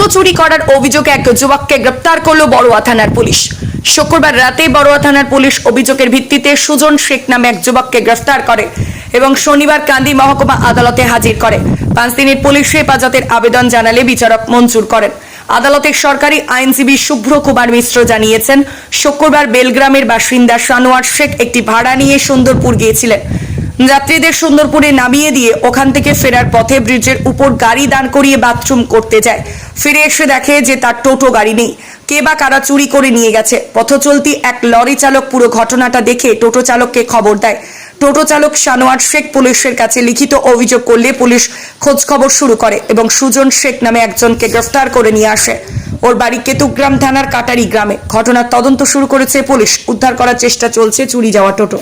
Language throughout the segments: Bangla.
টোটো চুরি করার অভিযোগে এক যুবককে গ্রেপ্তার করল বড়ুয়া থানার পুলিশ। শুক্রবার রাতে বড়ুয়া থানার পুলিশ অভিযোগের ভিত্তিতে সুজন শেখ নামে এক যুবককে গ্রেফতার করে এবং শনিবার কান্দি মহকুমা আদালতে হাজির করে। পাঁচ দিনের পুলিশ হেফাজতের আবেদন জানালে বিচারক মঞ্জুর করেন। আদালতের সরকারি আইনজীবী শুভ্র কুমার মিশ্র জানিয়েছেন, শুক্রবার বেলগ্রামের বাসিন্দা সানোয়ার শেখ একটি ভাড়া নিয়ে সুন্দরপুর গিয়েছিলেন। যাত্রীদের সুন্দরপুরে নামিয়ে দিয়ে ওখান থেকে ফেরার পথে ব্রিজের উপর গাড়ি দাঁড় করিয়ে বাথরুম করতে যায়। ফিরে এসে দেখে যে তার টোটো গাড়ি নেই। কে বা কারা চুরি করে নিয়ে গেছে? পথচলতি এক লরি চালক পুরো ঘটনাটা দেখে টোটো চালককে খবর দেয়। টোটো চালক সানোয়ার শেখ পুলিশের কাছে লিখিত অভিযোগ করলে পুলিশ খোঁজ খবর শুরু করে এবং সুজন শেখ নামে একজনকে গ্রেফতার করে নিয়ে আসে। ওর বাড়ি কেতুগ্রাম থানার কাটারি গ্রামে। ঘটনার তদন্ত শুরু করেছে পুলিশ। উদ্ধার করার চেষ্টা চলছে চুরি যাওয়া টোটো।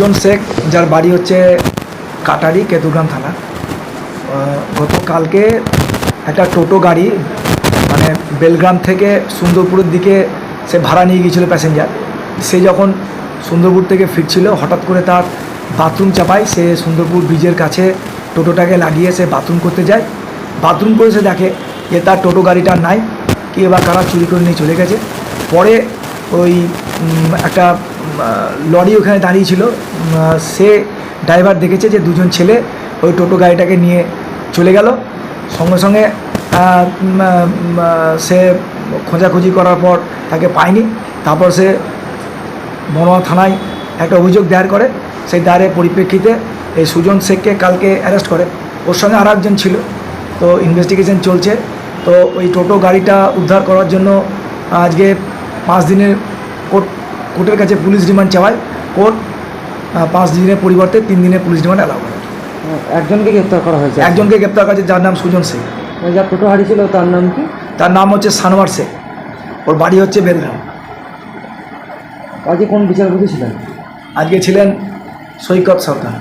জন শেখ, যার বাড়ি হচ্ছে কাটারি কেতুগ্রাম থানা। গতকালকে একটা টোটো গাড়ি মানে বেলগ্রাম থেকে সুন্দরপুরের দিকে সে ভাড়া নিয়ে গিয়েছিল প্যাসেঞ্জার। সে যখন সুন্দরপুর থেকে ফিরছিল, হঠাৎ করে তার বাথরুম চাপায় সে সুন্দরপুর ব্রিজের কাছে টোটোটাকে লাগিয়ে সে বাথরুম করতে যায়। বাথরুম করে সে দেখে যে তার টোটো গাড়িটা নাই, কে বা কারা চুরি করে নিয়ে চলে গেছে। পরে ওই একটা লরি ওখানে দাঁড়িয়েছিল উম, আহ, সে ড্রাইভার দেখেছে যে দুজন ছেলে ওই টোটো গাড়িটাকে নিয়ে চলে গেল। সঙ্গে সঙ্গে সে খোঁজাখুঁজি করার পর তাকে পায়নি। তারপর সে বনোয়া থানায় একটা অভিযোগ দায়ের করে। সেই দায়ের পরিপ্রেক্ষিতে এই সুজন শেখকে কালকে অ্যারেস্ট করে। ওর সঙ্গে আর একজন ছিল। তো ইনভেস্টিগেশন চলছে। তো ওই টোটো গাড়িটা উদ্ধার করার জন্য আজকে পাঁচ দিনের কোর্ট কোর্টের কাছে পুলিশ রিমান্ড চাওয়ায় কোর্ট পাঁচ দিনের পরিবর্তে তিন দিনের পুলিশ রিমান্ড অ্যালাউ করে একজনকে গ্রেপ্তার করা হয়েছে? একজনকে গ্রেপ্তার করেছে যার নাম সুজন শেখ যার টোটো হারিয়েছিল তার নাম কি? তার নাম হচ্ছে সানোয়ার শেখ ওর বাড়ি হচ্ছে বেলগ্রাম। আজকে কোন বিচারপতি ছিলেন? আজকে ছিলেন সৈকত সরকার।